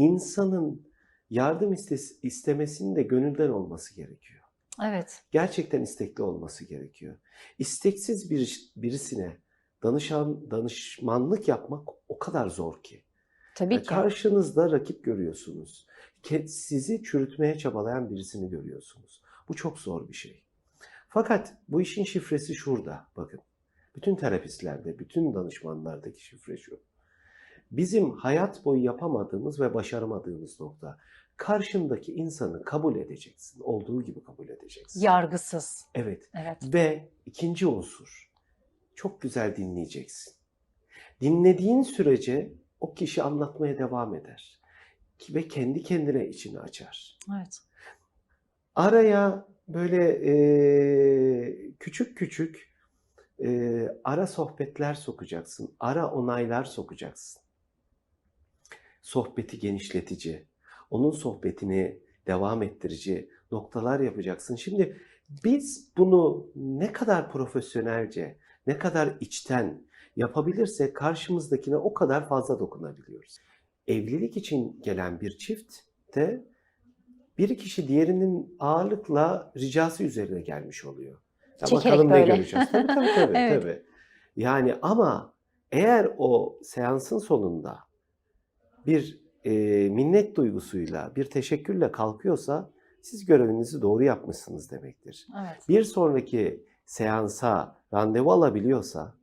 insanın yardım istemesinin de gönülden olması gerekiyor. Evet. Gerçekten istekli olması gerekiyor. İsteksiz bir birisine danışan danışmanlık yapmak o kadar zor ki. Tabii Yani ki. Karşınızda rakip görüyorsunuz. Sizi çürütmeye çabalayan birisini görüyorsunuz. Bu çok zor bir şey. Fakat bu işin şifresi şurada. Bakın. Bütün terapistlerde, bütün danışmanlardaki şifre şu. Bizim hayat boyu yapamadığımız ve başaramadığımız nokta. Karşındaki insanı kabul edeceksin. Olduğu gibi kabul edeceksin. Yargısız. Evet. Evet. Ve ikinci unsur. Çok güzel dinleyeceksin. Dinlediğin sürece o kişi anlatmaya devam eder. Ve kendi kendine içini açar. Evet. Araya böyle e, küçük küçük e, ara sohbetler sokacaksın. Ara onaylar sokacaksın. Sohbeti genişletici, onun sohbetini devam ettirici noktalar yapacaksın. Şimdi biz bunu ne kadar profesyonelce, ne kadar içten yapabilirsek karşımızdakine o kadar fazla dokunabiliyoruz. Evlilik için gelen bir çift de bir kişi diğerinin ağırlıkla ricası üzerine gelmiş oluyor. Ya Çekerek bakalım ne böyle. göreceğiz. Tabii tabii tabii. Evet. tabii. Yani ama eğer o seansın sonunda bir e, minnet duygusuyla, bir teşekkürle kalkıyorsa siz görevinizi doğru yapmışsınız demektir. Evet. Bir sonraki seansa randevu alabiliyorsa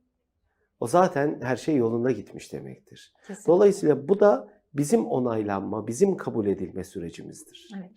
o zaten her şey yolunda gitmiş demektir. Kesinlikle. Dolayısıyla bu da bizim onaylanma, bizim kabul edilme sürecimizdir. Evet.